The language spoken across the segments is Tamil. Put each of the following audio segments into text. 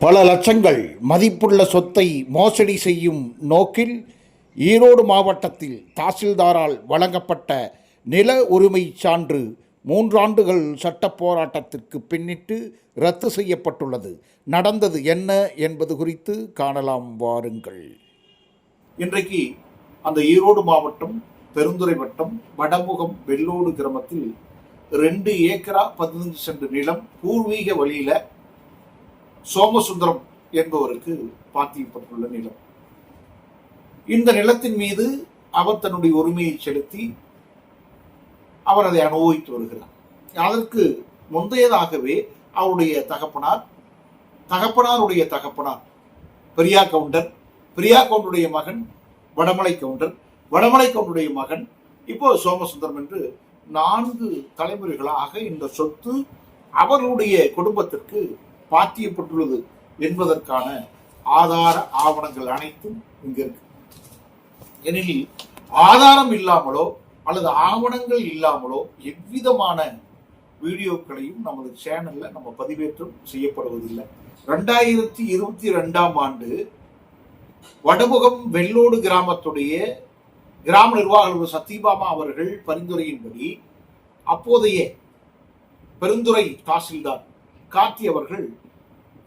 பல லட்சங்கள் மதிப்புள்ள சொத்தை மோசடி செய்யும் நோக்கில் ஈரோடு மாவட்டத்தில் தாசில்தாரால் வழங்கப்பட்ட நில உரிமை சான்று மூன்றாண்டுகள் சட்ட போராட்டத்திற்கு பின்னிட்டு ரத்து செய்யப்பட்டுள்ளது. நடந்தது என்ன என்பது குறித்து காணலாம். வாருங்கள். இன்றைக்கு அந்த ஈரோடு மாவட்டம் பெருந்துறை வட்டம் வடமுகம் வெள்ளோடு கிராமத்தில் ரெண்டு ஏக்கரா பதினஞ்சு சென்ட் நிலம் பூர்வீக வழியில் சோமசுந்தரம் என்பவருக்கு பாத்தியப்பட்டுள்ள நிலம். இந்த நிலத்தின் மீது அவர் தன்னுடைய உரிமையை செலுத்தி அவர் அதை அனுபவித்து வருகிறார். அதற்கு முந்தையதாகவே அவருடைய தகப்பனார் தகப்பனாருடைய தகப்பனார் பெரியா கவுண்டர் பெரியா கவுண்டருடைய மகன் வடமலை கவுண்டர் வடமலை கவுண்டருடைய மகன் இப்போ சோமசுந்தரம் என்று நான்கு தலைமுறைகளாக இந்த சொத்து அவர்களுடைய குடும்பத்திற்கு பாத்தியப்பட்டுள்ளது என்பதற்கான ஆதார ஆவணங்கள் அனைத்தும் இங்க இருக்கு. எனில் ஆதாரம் இல்லாமலோ அல்லது ஆவணங்கள் இல்லாமலோ எவ்விதமான வீடியோக்களையும் நமது சேனல்ல நம்ம பதிவேற்றம் செய்யப்படுவதில்லை. ரெண்டாயிரத்தி இருபத்தி ரெண்டாம் ஆண்டு வடமுகம் வெள்ளோடு கிராமத்துடைய கிராம நிர்வாக சத்யபாமா அவர்கள் பரிந்துரையின்படி அப்போதைய பெருந்துறை தாசில்தார் கார்த்தி அவர்கள்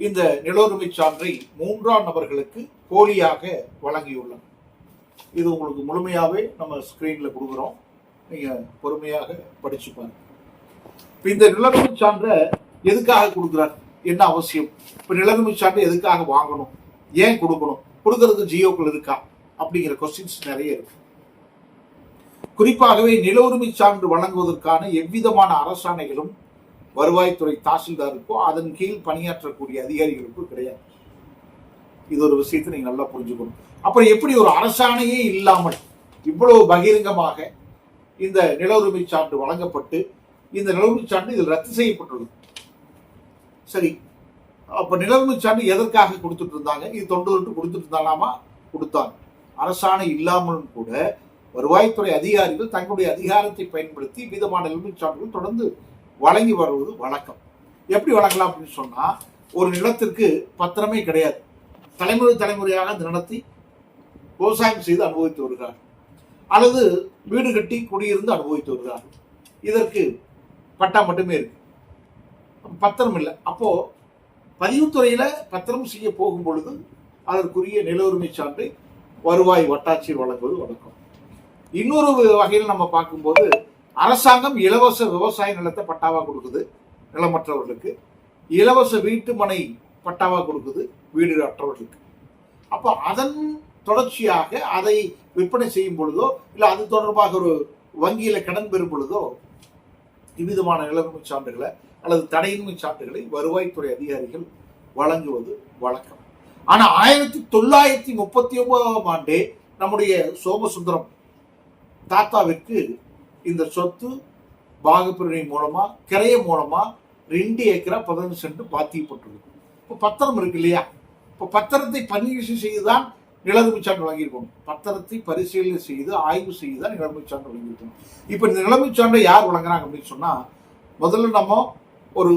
இந்த நிலவுரிமை சான்றை மூன்றாம் நபர்களுக்கு போலியாக வழங்கியுள்ளார் இது உங்களுக்கு முழுமையாகவே நம்ம ஸ்க்ரீனில் கொடுக்குறோம். நீங்கள் பொறுமையாக படிச்சு பாருங்க. இந்த நிலவுரிமை சான்றை எதுக்காக கொடுக்குறார்? என்ன அவசியம்? இப்போ நிலவுரிமை சான்றை எதுக்காக வாங்கணும்? ஏன் கொடுக்கணும்? கொடுக்கறதுக்கு ஜியோக்கள் இருக்கா? அப்படிங்கிற கொஸ்டின்ஸ் நிறைய இருக்கு. குறிப்பாகவே நில உரிமை சான்று வழங்குவதற்கான எவ்விதமான அரசாணைகளும் வருவாய்த்துறை தாசில்தாருக்கோ அதன் கீழ் பணியாற்றக்கூடிய அதிகாரிகளுக்கோ கிடையாது. இது ஒரு விஷயத்தை நீங்கள் நல்லா புரிஞ்சுக்கணும். அப்புறம் எப்படி ஒரு அரசாணையே இல்லாமல் இவ்வளவு பகிரங்கமாக இந்த நில உரிமை சான்று வழங்கப்பட்டு இந்த நில உரிமை சான்று இதில் ரத்து செய்யப்பட்டுள்ளது? சரி. அப்போ நில உரிமை சான்று எதற்காக கொடுத்துட்டு இருந்தாங்க? இது தொண்டரொட்டு கொடுத்துட்டு இருந்தாலாமா கொடுத்தாங்க. அரசாணை இல்லாமலும் கூட வருவாய்த்துறை அதிகாரிகள் தங்களுடைய அதிகாரத்தை பயன்படுத்தி விதமான நிலைமை சான்றுகள் தொடர்ந்து வழங்கி வருவது வழக்கம். எப்படி வழங்கலாம் அப்படின்னு சொன்னால் ஒரு நிலத்திற்கு பத்திரமே கிடையாது. தலைமுறை தலைமுறையாக அந்த நிலத்தை விவசாயம் செய்து அனுபவித்து வருகிறார். அல்லது வீடு கட்டி குடியிருந்து அனுபவித்து வருகிறார். இதற்கு பட்டா மட்டுமே இருக்கு. பத்திரம் இல்லை. அப்போது பதிவுத்துறையில் பத்திரம் செய்ய போகும் பொழுது அதற்குரிய நில உரிமை சான்றை வருவாய் வட்டாட்சியர் வழங்குவது வழக்கம். இன்னொரு வகையில் நம்ம பார்க்கும்போது அரசாங்கம் இலவச விவசாய நிலத்தை பட்டாவா கொடுக்குது நிலமற்றவர்களுக்கு. இலவச வீட்டு மனை பட்டாவா கொடுக்குது வீடு அற்றவர்களுக்கு அப்போ அதன் தொடர்ச்சியாக அதை விற்பனை செய்யும் பொழுதோ இல்லை அது தொடர்பாக ஒரு வங்கியில் கடன் பெறும் பொழுதோ இவ்விதமான நிலவுரிமை சான்றுகளை அல்லது தடையின்மை சான்றுகளை வருவாய்த்துறை அதிகாரிகள் வழங்குவது வழக்கம். ஆனால் ஆயிரத்தி தொள்ளாயிரத்தி முப்பத்தி ஒன்பதாம் ஆண்டே நம்முடைய சோமசுந்தரம் தாத்தாவிற்கு இந்த சொத்து பாகப்பிரிவினை மூலமா கிரைய மூலமா ரெண்டு ஏக்கரா பதினஞ்சு சென்ட் பாத்தியப்பட்டுள்ளது இப்போ பத்திரம் இருக்கு இல்லையா? இப்போ பத்திரத்தை பரிசீலனை செய்துதான் நிலவுரிமை சான்று வழங்கியிருக்கணும் பத்திரத்தை பரிசீலனை செய்து ஆய்வு செய்து தான் நிலவுரிமை சான்று வழங்கியிருக்கணும் இப்போ இந்த நிலைமை சான்றை யார் வழங்குறாங்க அப்படின்னு சொன்னால் முதல்ல நம்ம ஒரு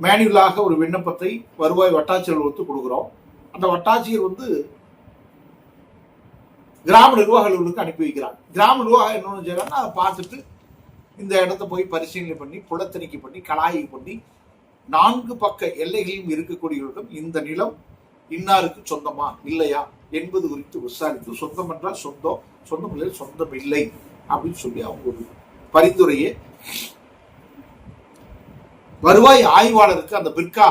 மேனுவலாக ஒரு விண்ணப்பத்தை வருவாய் வட்டாட்சியர் ஒத்து கொடுக்குறோம். அந்த வட்டாட்சியர் வந்து கிராம நிர்வாக அனுப்பி வைக்கிறாங்க கிராம நிர்வாகம் என்ன செய்யறாங்கன்னா அதை பார்த்துட்டு இந்த இடத்த போய் பரிசீலனை பண்ணி புலத்தணிக்கை பண்ணி கலாயை பண்ணி நான்கு பக்க எல்லைகளிலும் இருக்கக்கூடியவர்களிடம் இந்த நிலம் இன்னாருக்கு சொந்தமா இல்லையா என்பது குறித்து விசாரித்து சொந்தம் என்றால் சொந்தம் சொந்தம் இல்லை சொந்தம் இல்லை அப்படின்னு சொல்லி அவங்க ஒரு பரிந்துரையை வருவாய் ஆய்வாளருக்கு அந்த பிற்கா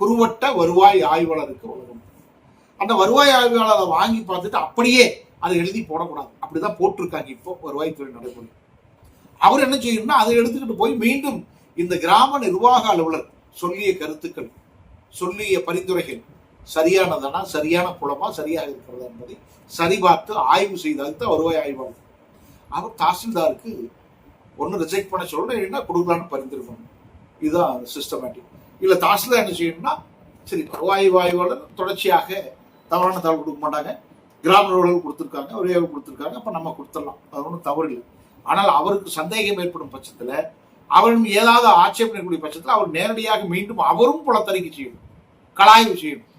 குறுவட்ட வருவாய் ஆய்வாளருக்கு வழங்கும். அந்த வருவாய் ஆய்வாளர் அதை வாங்கி பார்த்துட்டு அப்படியே அதை எழுதி போடக்கூடாது. அப்படிதான் போட்டிருக்காங்க இப்போ வருவாய்த்துறை நடைமுறை அவர் என்ன செய்யணும்னா அதை எடுத்துக்கிட்டு போய் மீண்டும் இந்த கிராம நிர்வாக அலுவலர் சொல்லிய கருத்துக்கள் சொல்லிய பரிந்துரைகள் சரியானதானா சரியான புலமா சரியாக இருக்கிறதா என்பதை சரிபார்த்து ஆய்வு செய்தால்தான் வருவாய் ஆய்வாளர் அவர் தாசில்தாருக்கு ஒன்று ரிஜெக்ட் பண்ண சொல்லணும் இல்லைன்னா கொடுக்கலான்னு பரிந்துரைக்கணும். இதுதான் சிஸ்டமேட்டிக் இல்லை தாசில்தார் என்ன செய்யணும்னா சரி வருவாய் ஆய்வாளர் தொடர்ச்சியாக தவறான தகவல் கொடுக்க மாட்டாங்க. கிராம நிர்வாகிகள் கொடுத்துருக்காங்க ஒரே கொடுத்துருக்காங்க. அப்போ நம்ம கொடுத்துடலாம். அது ஒன்றும் தவறு இல்லை. ஆனால் அவருக்கு சந்தேகம் ஏற்படும் பட்சத்தில் அவரும் ஏதாவது ஆட்சேபனை கூடிய பட்சத்தில் அவர் நேரடியாக மீண்டும் அவரும் புலத்தறிக்கை செய்யணும். கலாய்வு செய்யணும்.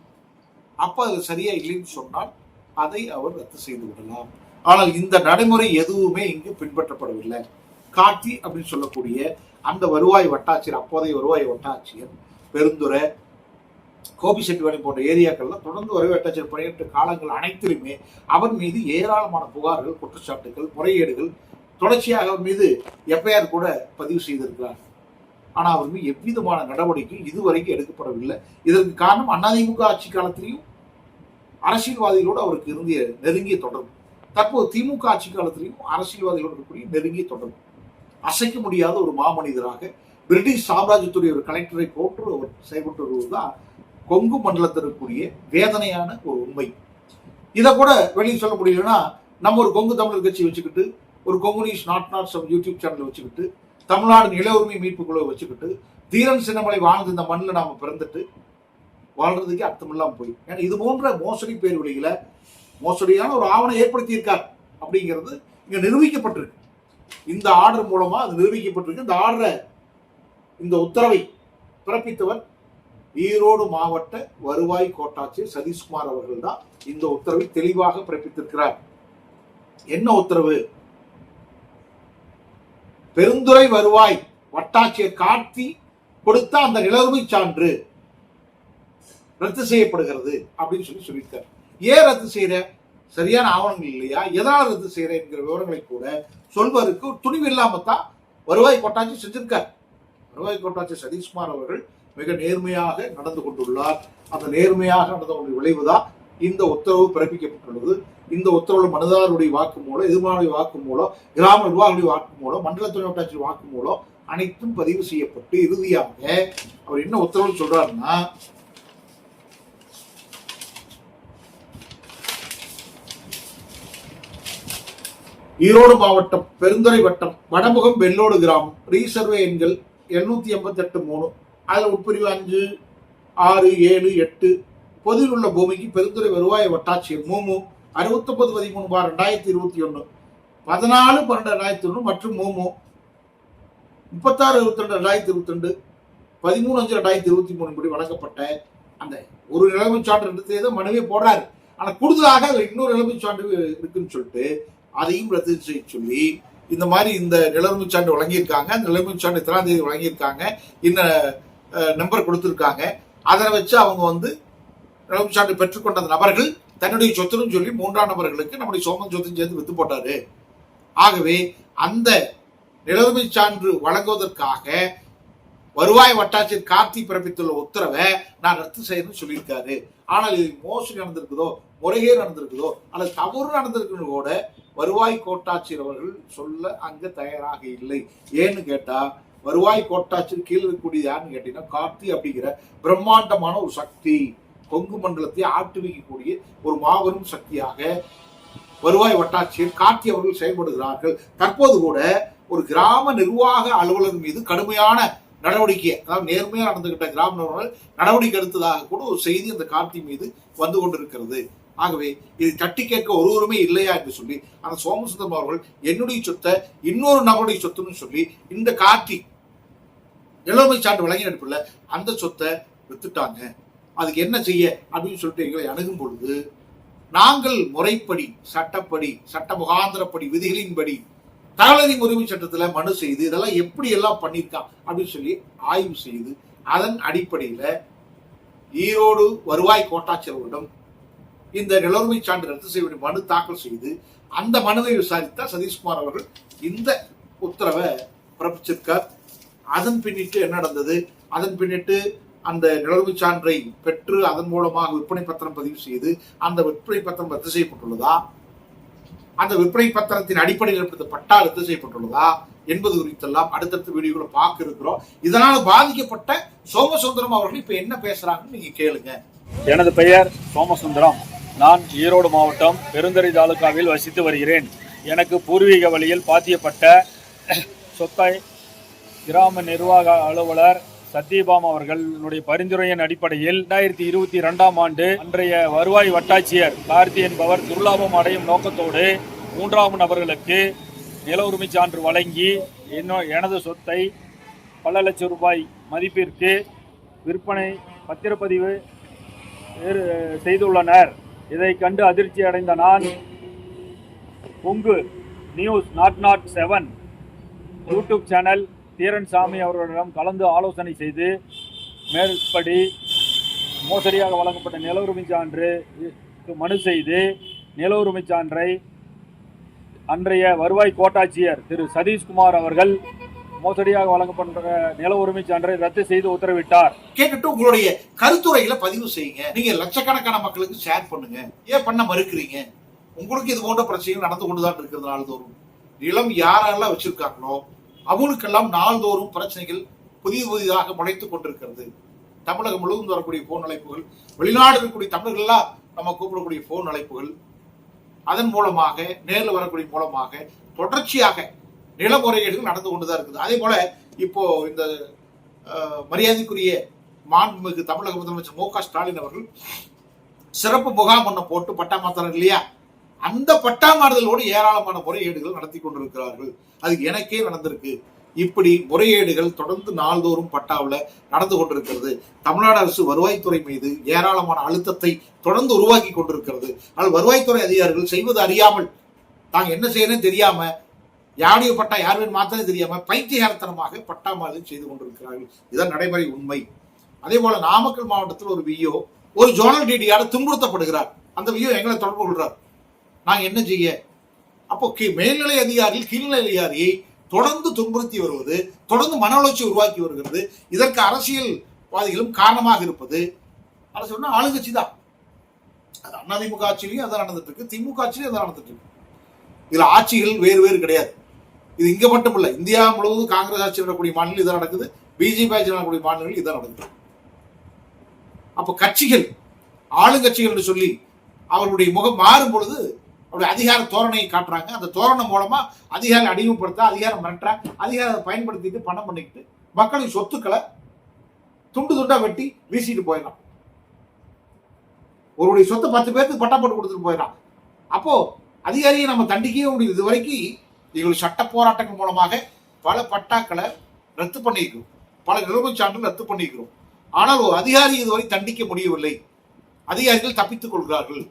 அப்போ அது சரியா இல்லைன்னு சொன்னால் அதை அவர் ரத்து செய்து விடலாம். ஆனால் இந்த நடைமுறை எதுவுமே இங்கு பின்பற்றப்படவில்லை. காட்டி அப்படின்னு சொல்லக்கூடிய அந்த வருவாய் வட்டாட்சியர் அப்போதைய வருவாய் வட்டாட்சியர் கோபி செட்டிவாணி போன்ற ஏரியாக்கள்ல தொடர்ந்து வருவாய் அட்டாச்சர் பணியிட்ட காலங்கள் அனைத்திலுமே அவர் மீது ஏராளமான புகார்கள் குற்றச்சாட்டுகள் முறையீடுகள் தொடர்ச்சியாக அவர் மீது எஃப்ஐஆர் கூட பதிவு செய்திருக்கிறார். ஆனால் அவர் மீது எவ்விதமான நடவடிக்கையும் இதுவரைக்கும் எடுக்கப்படவில்லை. இதற்கு காரணம் அதிமுக ஆட்சி காலத்திலையும் அரசியல்வாதிகளோடு அவருக்கு இருந்திய நெருங்கிய தொடர்பு. தற்போது திமுக ஆட்சி காலத்திலையும் அரசியல்வாதிகளோடு இருக்கக்கூடிய நெருங்கிய தொடர்பு. அசைக்க முடியாத ஒரு மாமனிதராக பிரிட்டிஷ் சாம்ராஜ்யத்துடைய ஒரு கலெக்டரை போன்று அவர் செயல்பட்டு வருவது தான் கொங்கு மண்டலத்திற்குரிய வேதனையான ஒரு உண்மை. இதை கூட வெளியே சொல்ல முடியலன்னா நம்ம ஒரு கொங்கு தமிழர் கட்சி வச்சுக்கிட்டு ஒரு கொங்குனிஷ் நாட் நாட் சம் யூடியூப் சேனல் வச்சுக்கிட்டு தமிழ்நாடு நில உரிமை மீட்பு குழுவை வச்சுக்கிட்டு தீரன் சின்னமலை வாழ்ந்த இந்த மண்ணில் நாம் பிறந்துட்டு வாழ்றதுக்கே அர்த்தமில்லாமல் போய். ஏன்னா இது போன்ற மோசடி பேர் வழியில் மோசடியான ஒரு ஆவணம் ஏற்படுத்தியிருக்கார் அப்படிங்கிறது இங்கே நிரூபிக்கப்பட்டிருக்கு. இந்த ஆர்டர் மூலமாக அது நிரூபிக்கப்பட்டிருக்கு. இந்த ஆர்டரை இந்த உத்தரவை பிறப்பித்தவர் ஈரோடு மாவட்ட வருவாய் கோட்டாட்சியர் சதீஷ்குமார் அவர்கள் தான் இந்த உத்தரவை தெளிவாக பிறப்பித்திருக்கிறார். என்ன உத்தரவு? பெருந்துறை வருவாய் வட்டாட்சியர் காட்டி கொடுத்த அந்த நிலவுரிமை சான்று ரத்து செய்யப்படுகிறது அப்படின்னு சொல்லி சொல்லியிருக்கார். ஏன் ரத்து செய்யற? சரியான ஆவணங்கள் இல்லையா? எதனால் ரத்து செய்யற என்கிற விவரங்களை கூட சொல்வதற்கு துணிவு இல்லாம தான் வருவாய் கோட்டாட்சி செஞ்சிருக்கார். வருவாய் கோட்டாட்சி சதீஷ்குமார் அவர்கள் மிக நேர்மையாக நடந்து கொண்டுள்ளார். அந்த நேர்மையாக நடந்த விளைவுதான் இந்த உத்தரவு பிறப்பிக்கப்பட்டுள்ளது. இந்த உத்தரவுல மனுதாரருடைய வாக்கு மூலம் எதிர்மானுடைய வாக்கு மூலம் கிராம நிர்வாகிகளுடைய வாக்கு மூலம் மண்டல துணை வட்டாட்சி வாக்கு மூலம் அனைத்தும் பதிவு செய்யப்பட்டு இறுதியாக அவர் என்ன உத்தரவு சொல்றாருன்னா ஈரோடு மாவட்டம் பெருந்துறை வட்டம் வடமுகம் வெள்ளோடு கிராமம் ரீசர்வே எண்கள் எழுநூத்தி எண்பத்தி எட்டு மூணு அதுல உட்பிரிவு அஞ்சு ஆறு ஏழு எட்டு. பொதுவில் உள்ள பூமிக்கு பெருந்துறை வருவாய் வட்டாட்சியர் மூமு அறுபத்தொன்பது பதிமூணு பார் ரெண்டாயிரத்தி இருபத்தி ஒன்று பதினாலு பன்னெண்டு ரெண்டாயிரத்தி ஒன்று மற்றும் மூமு முப்பத்தாறு இருபத்தி ரெண்டு ரெண்டாயிரத்தி இருபத்தி ரெண்டு பதிமூணு அஞ்சு ரெண்டாயிரத்தி இருபத்தி மூணு படி வழங்கப்பட்ட அந்த ஒரு நிலைமை சான்று எடுத்து ஏதோ மனுவே போடுறாரு. ஆனா கூடுதலாக அதுல இன்னொரு நிலைமை சான்று இருக்குன்னு சொல்லிட்டு அதையும் ரத்து செய்ய சொல்லி இந்த மாதிரி இந்த நிலைமை சான்று வழங்கியிருக்காங்க. அந்த நிலைமை சான்று எத்தனாம் தேதி வழங்கியிருக்காங்க. இந்த நம்பர் கொடுத்துருக்காங்க. அதை வச்சு அவங்க வந்து நிலவுரிமை சான்று பெற்றுக்கொண்ட அந்த நபர்கள் தன்னுடைய சொத்துன்னு சொல்லி மூன்றாம் நபர்களுக்கு நம்முடைய சோமன் சொத்துன்னு சேர்ந்து வித்து போட்டாரு. ஆகவே அந்த நிலவுமை சான்று வழங்குவதற்காக வருவாய் வட்டாட்சியர் கார்த்தி பிறப்பித்துள்ள உத்தரவை நான் ரத்து செய்யணும்னு சொல்லியிருக்காரு. ஆனால் இது மோசடி நடந்திருக்குதோ முறைகே நடந்திருக்குதோ அல்லது தவறு நடந்திருக்குன்னு கூட வருவாய் கோட்டாட்சியர் அவர்கள் சொல்ல அங்க தயாராக இல்லை. ஏன்னு கேட்டால் வருவாய் கோட்டாட்சியர் கீழே இருக்கக்கூடிய யாருன்னு கேட்டீங்கன்னா கார்த்தி அப்படிங்கிற பிரம்மாண்டமான ஒரு சக்தி. கொங்கு மண்டலத்தை ஆட்டுவிக்கக்கூடிய ஒரு மாபெரும் சக்தியாக வருவாய் வட்டாட்சியர் கார்த்தி அவர்கள் செயல்படுகிறார்கள். தற்போது கூட ஒரு கிராம நிர்வாக அலுவலர் மீது கடுமையான நடவடிக்கை அதாவது நேர்மையாக நடந்துகிட்ட கிராம நிர்வாகம் நடவடிக்கை எடுத்ததாக கூட ஒரு செய்தி அந்த கார்த்தி மீது வந்து கொண்டிருக்கிறது. ஆகவே இது தட்டி கேட்க ஒருவருமே இல்லையா என்று சொல்லி அந்த சோமசுந்தரம் அவர்கள் என்னுடைய சொத்தை இன்னொரு நபருடைய சொத்துன்னு சொல்லி இந்த கார்த்தி நிலைமை சான்று வழங்கி நடிப்பில் அந்த சொத்தை வித்துட்டாங்க. அதுக்கு என்ன செய்ய? அப்படின்னு சொல்லிட்டு எங்களை அணுகும் பொழுது நாங்கள் முறைப்படி சட்டப்படி சட்ட முகாந்திரப்படி விதிகளின்படி தகவலதி உரிமை சட்டத்தில் மனு செய்து இதெல்லாம் எப்படி எல்லாம் பண்ணியிருக்கான் அப்படின்னு சொல்லி ஆய்வு செய்து அதன் அடிப்படையில் ஈரோடு வருவாய் கோட்டாட்சியர்களிடம் இந்த நிலவுரிமை சான்று ரத்து செய்ய வேண்டிய மனு தாக்கல் செய்து அந்த மனுவை விசாரித்த சதீஷ்குமார் அவர்கள். இந்த உத்தரவை பிறப்பிச்சிருக்கார். அதன் பின்னிட்டு என்ன நடந்தது? அதன் பின்னிட்டு அந்த நிலவுரிமை சான்றை பெற்று அதன் மூலமாக விற்பனை பத்திரம் பதிவு செய்து அந்த விற்பனை பத்திரம் ரத்து செய்யப்பட்டுள்ளதா? அந்த விற்பனை பத்திரத்தின் அடிப்படையில் ஏற்படுத்த பட்டா ரத்து செய்யப்பட்டுள்ளதா? என்பது குறித்தெல்லாம் அடுத்தடுத்த வீடியோல பார்க்க இருக்கிறோம். இதனால பாதிக்கப்பட்ட சோமசுந்தரம் அவர்கள் இப்ப என்ன பேசுறாங்கன்னு நீங்க கேளுங்க. எனது பெயர் சோமசுந்தரம். நான் ஈரோடு மாவட்டம் பெருந்தறை தாலுகாவில் வசித்து வருகிறேன். எனக்கு பூர்வீக வழியில் பாத்தியப்பட்ட சொத்தை கிராம நிர்வாக அலுவலர் சத்யபாம் அவர்களுடைய பரிந்துரையின் அடிப்படையில் இரண்டாயிரத்தி இருபத்தி இரண்டாம் ஆண்டு அன்றைய வருவாய் வட்டாட்சியர் கார்த்தி என்பவர் துர்லாபம் அடையும் நோக்கத்தோடு மூன்றாம் நபர்களுக்கு நில உரிமை சான்று வழங்கி என்ன எனது சொத்தை பல லட்சம் ரூபாய் மதிப்பிற்கு விற்பனை பத்திரப்பதிவு செய்துள்ளனர். இதை கண்டு அதிர்ச்சி அடைந்த நான் பொங்கு news naught naught seven YouTube channel Dheeran Sami அவர்களிடம் கலந்து ஆலோசனை செய்து மேற்படி மோசடியாக வழங்கப்பட்ட நில உரிமை சான்று மனு செய்து நில உரிமை சான்றை அன்றைய வருவாய் கோட்டாட்சியர் திரு சதீஷ்குமார் அவர்கள் மோசடியாக வழங்கப்பட்ட நில உரிமை சான்றை ரத்து செய்து உத்தரவிட்டார். கேட்டுட்டு உங்களுடைய கருத்துரைகளை பதிவு செய்யுங்க. நீங்க லட்சக்கணக்கான மக்களுக்கு ஷேர் பண்ணுங்க. ஏன் பண்ண மறுக்கிறீங்க? உங்களுக்கு இது போன்ற பிரச்சனைகள் நடந்து கொண்டுதான் இருக்கிறதுனால தோறும் நிலம் யாரெல்லாம் வச்சிருக்காங்களோ அவங்களுக்கெல்லாம் நாள்தோறும் பிரச்சனைகள் புதிய புதிதாக முளைத்துக் கொண்டிருக்கிறது. தமிழகம் முழுவதும் வரக்கூடிய போன் அழைப்புகள் வெளிநாடு இருக்கக்கூடிய தமிழர்கள்லாம் நம்ம கூப்பிடக்கூடிய போன் அழைப்புகள் அதன் மூலமாக நேரில் வரக்கூடிய மூலமாக தொடர்ச்சியாக நிலமுறையீடுகள் நடந்து கொண்டுதான் இருக்குது. அதே போல இப்போ இந்த மரியாதைக்குரிய மாண்புமிகு தமிழக முதலமைச்சர் மு க ஸ்டாலின் அவர்கள் சிறப்பு முகாம் ஒன்று போட்டு பட்டா இல்லையா? அந்த பட்டாமாறுதலோடு ஏராளமான முறையீடுகள் நடத்தி கொண்டிருக்கிறார்கள். அது எனக்கே நடந்திருக்கு. இப்படி முறையீடுகள் தொடர்ந்து நாள்தோறும் பட்டாவில் நடந்து கொண்டிருக்கிறது. தமிழ்நாடு அரசு வருவாய்த்துறை மீது ஏராளமான அழுத்தத்தை தொடர்ந்து உருவாக்கி கொண்டிருக்கிறது. ஆனால் வருவாய்த்துறை அதிகாரிகள் செய்வது அறியாமல் தாங்க என்ன செய்யணும் தெரியாம யாருடைய பட்டா யாருமே மாத்திரம் தெரியாம பைத்தியகாரத்தனமாக பட்டா மாறுதல் செய்து கொண்டிருக்கிறார்கள். இதுதான் நடைமுறை உண்மை. அதே போல நாமக்கல் மாவட்டத்தில் ஒரு விஓ ஒரு ஜோனல் டிடியால் துன்புறுத்தப்படுகிறார். அந்த விஓ எங்களை தொடர்பு கொள்றார் நாங்கள் என்ன செய்ய? அப்போ கீ- மேல்நிலை அதிகாரிகள் கீழ்நிலை அதிகாரியை தொடர்ந்து துன்புறுத்தி வருவது தொடர்ந்து மன உளைச்சி உருவாக்கி வருகிறது. இதற்கு அரசியல்வாதிகளும் காரணமாக இருப்பது. அரசு சொன்னா ஆளுங்கட்சி தான். அது அதிமுக ஆட்சியிலையும் அதான் நடந்துட்டு இருக்கு. திமுக ஆட்சியிலையும் அதான் நடந்துட்டு இருக்கு. இதுல ஆட்சிகள் வேறு வேறு கிடையாது. இது இங்க மட்டும் இல்ல இந்தியா முழுவதும் காங்கிரஸ் ஆட்சி நடக்கக்கூடிய மாநிலம் இதான் நடக்குது. பிஜேபி ஆட்சி நடக்கக்கூடிய மாநிலங்கள் இதான் நடக்குது. அப்போ கட்சிகள் ஆளுங்கட்சிகள் என்று சொல்லி அவர்களுடைய முகம் மாறும் பொழுது அவருடைய அதிகார தோரணையை காட்டுறாங்க. அந்த தோரணை மூலமா அதிகாரம் அடிமைப்படுத்த அதிகாரம் மிரட்டுற அதிகாரத்தை பயன்படுத்திட்டு பணம் பண்ணிக்கிட்டு மக்களின் சொத்துக்களை துண்டு துண்டா வெட்டி வீசிட்டு போயிடலாம். ஒருவருடைய சொத்தை பத்து பேருக்கு பட்டா போட்டு கொடுத்துட்டு போயிடலாம். அப்போ அதிகாரியை நம்ம தண்டிக்கவே முடியுது இது வரைக்கும் எங்கள் சட்ட போராட்டங்கள் மூலமாக பல பட்டாக்களை ரத்து பண்ணியிருக்கிறோம். பல நிறுவன சான்றுகள் ரத்து பண்ணியிருக்கிறோம். ஆனால் ஒரு அதிகாரி இதுவரை தண்டிக்க முடியவில்லை. அதிகாரிகள் தப்பித்துக் கொள்கிறார்கள்.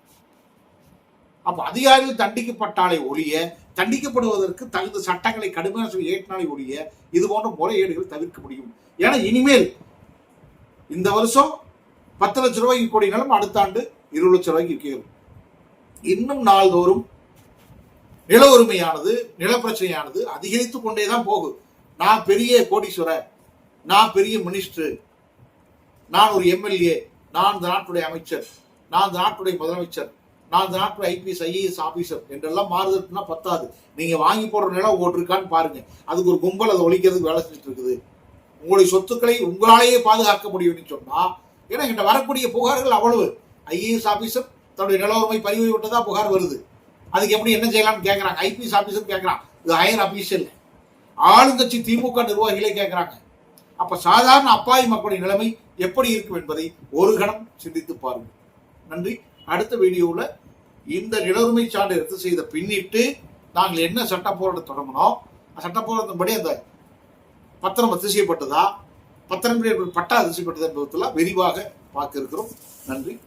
அப்போ அதிகாரிகள் தண்டிக்கப்பட்டாலே ஒழிய தண்டிக்கப்படுவதற்கு தகுந்த சட்டங்களை கடுமையான சொல்லி ஏற்றினாலே ஒழிய இது போன்ற முறைகேடுகள் தவிர்க்க முடியும். ஏன்னா இனிமேல் இந்த வருஷம் பத்து லட்ச ரூபாய்க்கு கோடி நிலம் அடுத்த ஆண்டு இருபது லட்ச ரூபாய்க்கு விற்கிறது இன்னும் நாள்தோறும் நில உரிமையானது நிலப்பிரச்சனையானது அதிகரித்து கொண்டே தான் போகும். நான் பெரிய கோடீஸ்வரர் நான் பெரிய மினிஸ்டர் நான் ஒரு எம்எல்ஏ நான் இந்த நாட்டுடைய அமைச்சர் நான் இந்த நாட்டுடைய முதலமைச்சர் நான் இந்த ஐபிஎஸ் ஐஏஎஸ் ஆஃபீஸர் என்றெல்லாம் மாறுதற்குனா பத்தாது. நீங்கள் வாங்கி போடுற நிலம் ஓட்டிருக்கான்னு பாருங்க. அதுக்கு ஒரு கும்பல் அதை ஒழிக்கிறதுக்கு வேலை செஞ்சுட்டு இருக்குது. உங்களுடைய சொத்துக்களை உங்களாலேயே பாதுகாக்க முடியும்னு சொன்னால் ஏன்னா என்கிட்ட வரக்கூடிய புகார்கள் அவ்வளவு. ஐஏஎஸ் ஆஃபீஸர் தன்னுடைய நிலவரமை பதிவு விட்டதா புகார் வருது. அதுக்கு எப்படி என்ன செய்யலாம்னு கேட்குறாங்க ஐபிஎஸ் ஆஃபீஸர் கேட்குறான் இது ஹையர் அபிஷியல் ஆளுங்கட்சி திமுக நிர்வாகிகளே கேட்குறாங்க அப்போ சாதாரண அப்பாவி மக்களுடைய நிலைமை எப்படி இருக்கும் என்பதை ஒரு கணம் சிந்தித்து பாருங்கள் நன்றி. அடுத்த வீடியோவில் இந்த நிலவுரிமை சான்று ரத்து செய்த பின்னிட்டு நாங்கள் என்ன சட்ட போராட்டம் தொடங்கினோம்? சட்ட போராட்டத்தின்படி அந்த பத்திரம் ரத்து செய்யப்பட்டதா? பத்திரம் பட்டா ரத்து செய்யப்பட்டதா என்பதெல்லாம் விரிவாக பார்க்க இருக்கிறோம். நன்றி.